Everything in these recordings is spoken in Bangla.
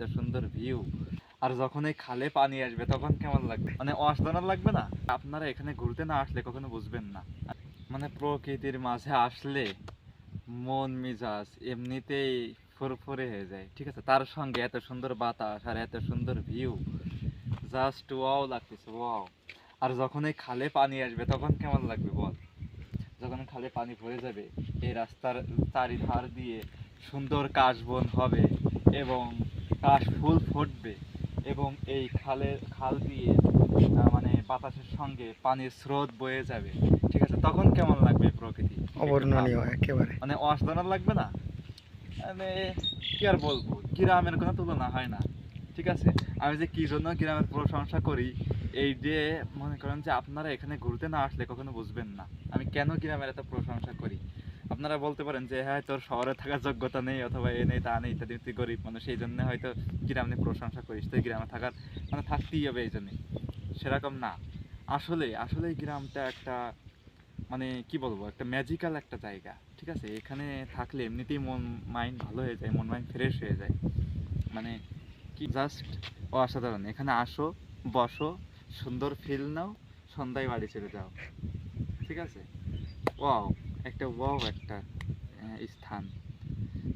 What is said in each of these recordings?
এত সুন্দর ভিউ আর যখন এই খালে পানি আসবে, তখন কেমন লাগবে? মানে অসাধারণ লাগবে না? আপনারা এখানে ঘুরতে না আসলে কখনো বুঝবেন না। মানে প্রকৃতির মাঝে আসলে মন মেজাজ এমনিতেই ফুরফুরে হয়ে যায়, ঠিক আছে? তার সঙ্গে এত সুন্দর বাতাস আর এত সুন্দর ভিউ জাস্ট ওয়াও লাগতেছে ওয়াও আর যখন এই খালে পানি আসবে, তখন কেমন লাগবে বল? যখন খালে পানি ভরে যাবে, এই রাস্তার চারিধার দিয়ে সুন্দর কাশবন হবে এবং কাশ ফুল ফুটবে এবং এই খালের খাল দিয়ে মানে বাতাসের সঙ্গে পানির স্রোত বয়ে যাবে। ঠিক আছে? তখন কেমন লাগবে প্রকৃতি? অবর্ণনীয় একেবারে। মানে অসাধারণ লাগবে না? মানে কি আর বলব? গ্রামের কোনো তুলনা হয় না। ঠিক আছে? আমি যে কি জন্য গ্রামের প্রশংসা করি এই যে মনে করেন যে আপনারা এখানে ঘুরতে না আসলে কখনো বুঝবেন না। আমি কেন গ্রামের এত প্রশংসা করি? আপনারা বলতে পারেন যে হ্যাঁ তোর শহরে থাকার যোগ্যতা নেই অথবা এ নেই, তা নেই, ইত্যাদি, তুই গরিব মানুষ সেই জন্য হয়তো গ্রামে প্রশংসা করিস। তুই গ্রামে থাকার মানে থাকতেই হবে এই জন্যে। সেরকম না। আসলে আসলে গ্রামটা একটা মানে কি বলব, একটা ম্যাজিক্যাল একটা জায়গা, ঠিক আছে? এখানে থাকলে এমনিতেই মন মাইন্ড ভালো হয়ে যায়, মন মাইন্ড ফ্রেশ হয়ে যায়। মানে কি জাস্ট অসাধারণ। এখানে আসো, বসো, সুন্দর ফিল নাও, সন্ধ্যায় বাড়ি চলে যাও। ঠিক আছে? ওয়াও একটা ওয়াও একটা স্থান।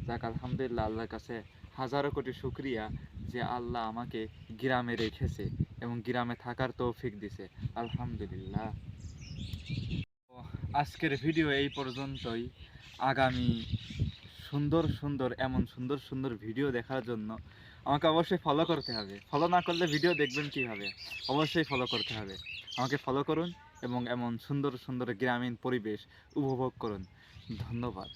যাক, আলহামদুলিল্লাহ, আল্লাহর কাছে হাজারো কোটি শুক্রিয়া যে আল্লাহ আমাকে গ্রামে রেখেছে এবং গ্রামে থাকার তৌফিক দিছে। আলহামদুলিল্লাহ। আজকের ভিডিও এই পর্যন্তই। আগামী সুন্দর সুন্দর, এমন সুন্দর সুন্দর ভিডিও দেখার জন্য আমাকে অবশ্যই ফলো করতে হবে। ফলো না করলে ভিডিও দেখবেন কীভাবে? অবশ্যই ফলো করতে হবে। আমাকে ফলো করুন। এবং এমন সুন্দর সুন্দর গ্রামীণ পরিবেশ উপভোগ করুন। ধন্যবাদ।